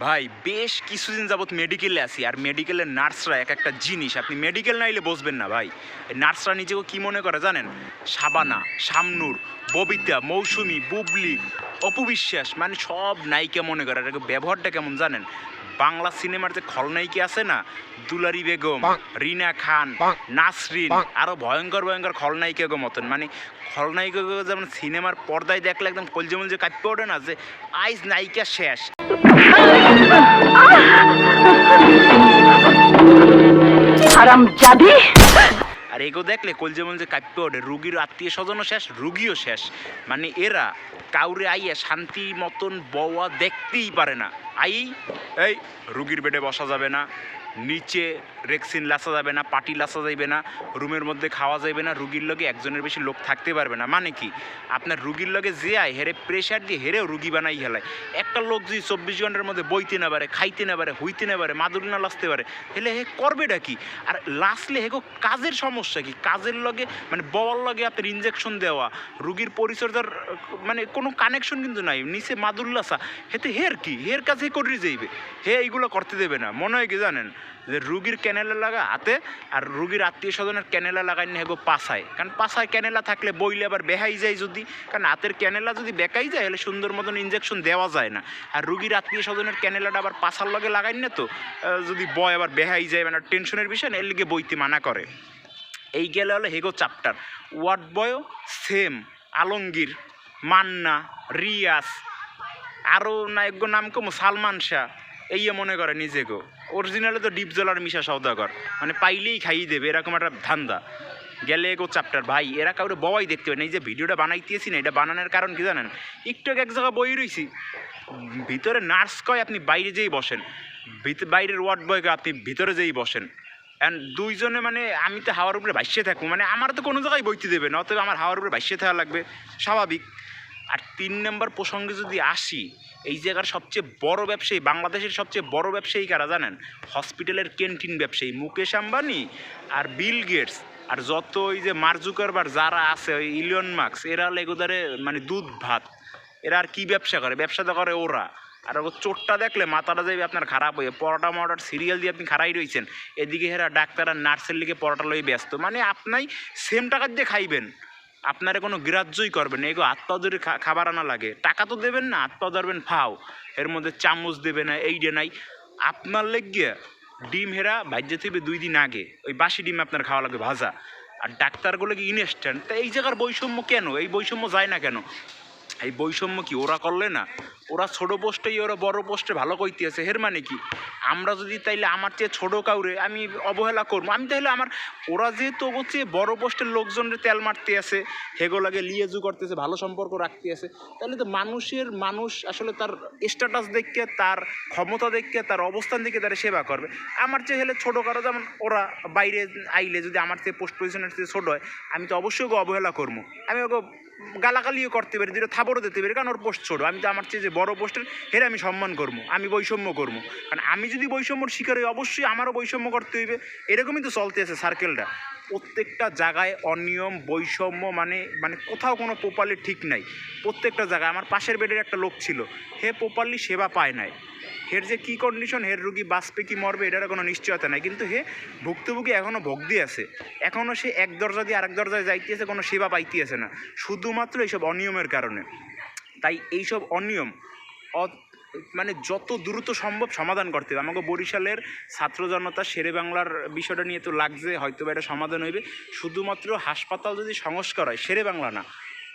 ভাই, বেশ কিছুদিন যাবৎ মেডিকেলে আছি, আর মেডিকেলের নার্সরা এক একটা জিনিস। আপনি মেডিকেল না এলে বসবেন না ভাই। নার্সরা নিজেকে কি মনে করে জানেন? সাবানা, শামনুর, ববিতা, মৌসুমি, বুবলি অপবিশ্বাস মানে সব নায়িকা মনে করে। এটাকে ব্যবহারটা কেমন জানেন? বাংলা সিনেমার যে খলনায়িকা আছে না দুলারি বেগম রিনা খান নাসরিন আরও ভয়ঙ্কর ভয়ঙ্কর খলনায়িকা মতন। মানে খলনায়িকা যেমন সিনেমার পর্দায় দেখলে একদম কলজমল যে কাঁপতে ওঠে না যে আইস নায়িকা শেষ। হারাম জাদি আর এগো দেখলে কলজেমল যে কাঁপতে ওঠে। রুগীর আত্মীয় স্বজনও শেষ, রুগীও শেষ। মানে এরা কাউরে আইয়া শান্তি মতন বওয়া দেখতেই পারে না। আই এই, রুগীর বেডে বসা যাবে না। নিচে রেক্সিন লাসা যাবে না, পাটি লাসা যাইবে না, রুমের মধ্যে খাওয়া যাবে না, রুগীর লগে একজনের বেশি লোক থাকতে পারবে না। মানে কি? আপনার রুগীর লগে যে আয়, হেরে প্রেশার দিয়ে হেরেও রুগী বানাই হেলায়। একটা লোক যদি চব্বিশ ঘণ্টার মধ্যে বইতে না পারে, খাইতে না পারে, হইতে না পারে, মাদুর না লাসতে পারে, হেলে হে করবেটা কি? আর লাসলে হেগো কাজের সমস্যা কি? কাজের লগে মানে বওয়ার লগে আপনার ইঞ্জেকশন দেওয়া, রুগীর পরিচর্যার মানে কোনো কানেকশন কিন্তু নাই। নিচে মাদুল্লাসা হেতে হের কি? হের কাছে করে যাইবে। হে এইগুলো করতে দেবে না। মনে হয় কি জানেন? যে রুগীর ক্যানেলা লাগা হাতে আর রুগীর আত্মীয় স্বজনের ক্যানেলা লাগাই হেগো পাশায় কারণ পাশায় ক্যানেলা থাকলে বইলে আবার বেহাই যায় যদি। কারণ হাতের ক্যানেলা যদি বেকাই যায়, তাহলে সুন্দর মতন ইঞ্জেকশন দেওয়া যায় না। আর রুগীর আত্মীয় স্বজনের ক্যানেলাটা আবার পাশার লগে লাগাই না তো যদি বয় আবার বেহাই যায় মানে টেনশনের বিষয় না, এর লিগে বইতে মানা করে। এই গেলে হলো হেগো চ্যাপ্টার ওয়ার্ড বয়ও সেম আলমগীর, মান্না রিয়াস আরও নায়ক নাম কম, সালমান শাহ। এই মনে করে নিজেকে। অরিজিনালে তো ডিপ জলার মিশা সৌদাগর মানে পাইলেই খাইয়ে দেবে, এরকম একটা ধান্দা। গেলে এগো চ্যাপ্টার ভাই, এরা কাউরে বওয়াই দেখতে পারে এই যে ভিডিওটা বানাইতেছি না, এটা বানানোর কারণ কি জানেন? একটু এক জায়গায় বই রইছি। ভিতরে নার্স কয় আপনি বাইরে যেই বসেন। বাইরের ওয়ার্ড বয়কে আপনি ভিতরে যেই বসেন। অ্যান্ড দুইজনে মানে আমি তো হাওয়ার উপরে ভাসিয়ে থাকব। মানে আমার তো কোনো জায়গায় বইতে দেবে না, অতএব আমার হাওয়ার উপরে ভাসিয়ে থাকা লাগবে। স্বাভাবিক। আর তিন নম্বর প্রসঙ্গে যদি আসি, এই জায়গার সবচেয়ে বড় ব্যবসায়ী, বাংলাদেশের সবচেয়ে বড় ব্যবসায়ী কারা জানেন? হসপিটালের ক্যান্টিন ব্যবসায়ী মুকেশ আম্বানি আর বিল গেটস। আর যত ওই যে মার্জুকারবার যারা আছে, ওই ইলিয়ন মার্কস এরা লেগুদারে মানে দুধ ভাত। এরা আর কি ব্যবসা করে? ব্যবসাটা করে ওরা। আর ও চোটটা দেখলে মাথাটা যাবে আপনার খারাপ হয়ে, পরোটা মরোটার সিরিয়াল দিয়ে আপনি খারাই রয়েছেন এদিকে হেরা ডাক্তার আর নার্সের লিগে পরোটা লই ব্যস্ত। মানে আপনাই সেম টাকা দিয়ে খাইবেন। আপনারে কোনো গ্রাহ্যই করবেন এগুলো আত্মাদের খাবার আনা লাগে, টাকা তো দেবেন না, আত্মা ধরবেন ফাও। এর মধ্যে চামচ দেবে না, এই ডে নাই। আপনার লেগে ডিম হেরা ভাজ্য থেকে দুই দিন আগে। ওই বাসি ডিম আপনার খাওয়া লাগে ভাজা। আর ডাক্তারগুলো কি ইনস্ট্যান্ট? তা এই জায়গার বৈষম্য কেন? এই বৈষম্য যায় না কেন? এই বৈষম্য কি? ওরা করলে না? ওরা ছোট পোস্টেই ওরা বড় পোস্টে ভালো কইতে আছে। হের মানে কি? আমরা যদি তাইলে আমার চেয়ে ছোট কাউরে আমি অবহেলা করব। আমি তাইলে আমার, ওরা যেহেতু হচ্ছে বড় পোস্টের লোকজনের তেল মারতে আছে হেগোলাগে লিয়েজু করতেছে, ভালো সম্পর্ক রাখতে আছে তাহলে তো মানুষের মানুষ আসলে তার স্ট্যাটাস দেখে, তার ক্ষমতা দেখে, তার অবস্থান দেখে তারা সেবা করবে। আমার চেয়ে হলে ছোটো কারও যেমন ওরা বাইরে আইলে যদি আমার চেয়ে পোস্ট পজিশনের চেয়ে ছোটো হয়, আমি তো অবশ্যই ওকে অবহেলা করব। আমি ওকে গালাগালিও করতে পারি দুটো থাবরও দিতে পারি, কারণ ওর পোস্ট ছোটো। আমি তো আমার চেয়ে যে বড় পোস্টের হেরে আমি সম্মান করব, আমি বৈষম্য করব। কারণ আমি যদি বৈষম্যর শিকার হই, অবশ্যই আমারও বৈষম্য করতে হইবে। এরকমই তো চলতে আছে সার্কেলটা প্রত্যেকটা জায়গায় অনিয়ম, বৈষম্য মানে মানে কোথাও কোনো প্রপারলি ঠিক নাই। প্রত্যেকটা জায়গায় আমার পাশের বেডের একটা লোক ছিল হে প্রপারলি সেবা পায় নাই। হের যে কী কন্ডিশন হের রুগী বাঁচবে কি মরবে, এটার কোনো নিশ্চয়তা নাই। কিন্তু হে ভুক্তভোগী এখনও ভোগদি আছে। এখনও সে এক দরজা দিয়ে আরেক দরজায় যাইতেছে, কোনো সেবা পাইতেছে না। শুধুমাত্র এইসব অনিয়মের কারণে। তাই এইসব অনিয়ম মানে যত দ্রুত সম্ভব সমাধান করতে হবে। আমাকে বরিশালের ছাত্র জনতা শেরে বাংলার বিষয়টা নিয়ে তো লাগছে হয়তো বা এটা সমাধান হইবে। শুধুমাত্র হাসপাতাল যদি সংস্কার হয়, শেরে বাংলা না।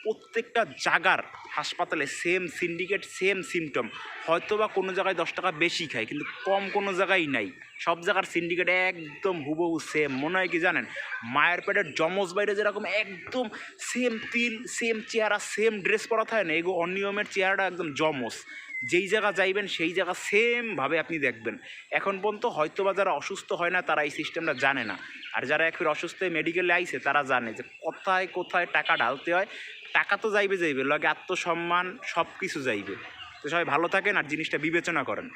প্রত্যেকটা জাগার হাসপাতালে সেম সিন্ডিকেট সেম সিমটম হয়তো বা কোনো জায়গায় দশ টাকা বেশি খায়, কিন্তু কম কোনো জায়গায় নাই। সব জায়গার সিন্ডিকেট একদম হুবহু সেম মনে হয় কি জানেন? মায়ের পেটের জমজ বাইরে যেরকম একদম সেম তিল সেম চেহারা সেম ড্রেস পরা থাকে না এগো অনিয়মের চেহারাটা একদম জমজ যেই জায়গা যাইবেন, সেই জায়গা সেমভাবে আপনি দেখবেন। এখন পর্যন্ত হয়তো বা যারা অসুস্থ হয় না, তারা এই সিস্টেমটা জানে না। আর যারা এখন অসুস্থ হয়ে মেডিকেলে আইছে, তারা জানে যে কোথায় কোথায় টাকা ঢালতে হয়। টাকা তো যাইবে যাইবে, লগে আত্মসম্মান সব কিছু যাইবে। তো সবাই ভালো থাকেন আর জিনিসটা বিবেচনা করেন।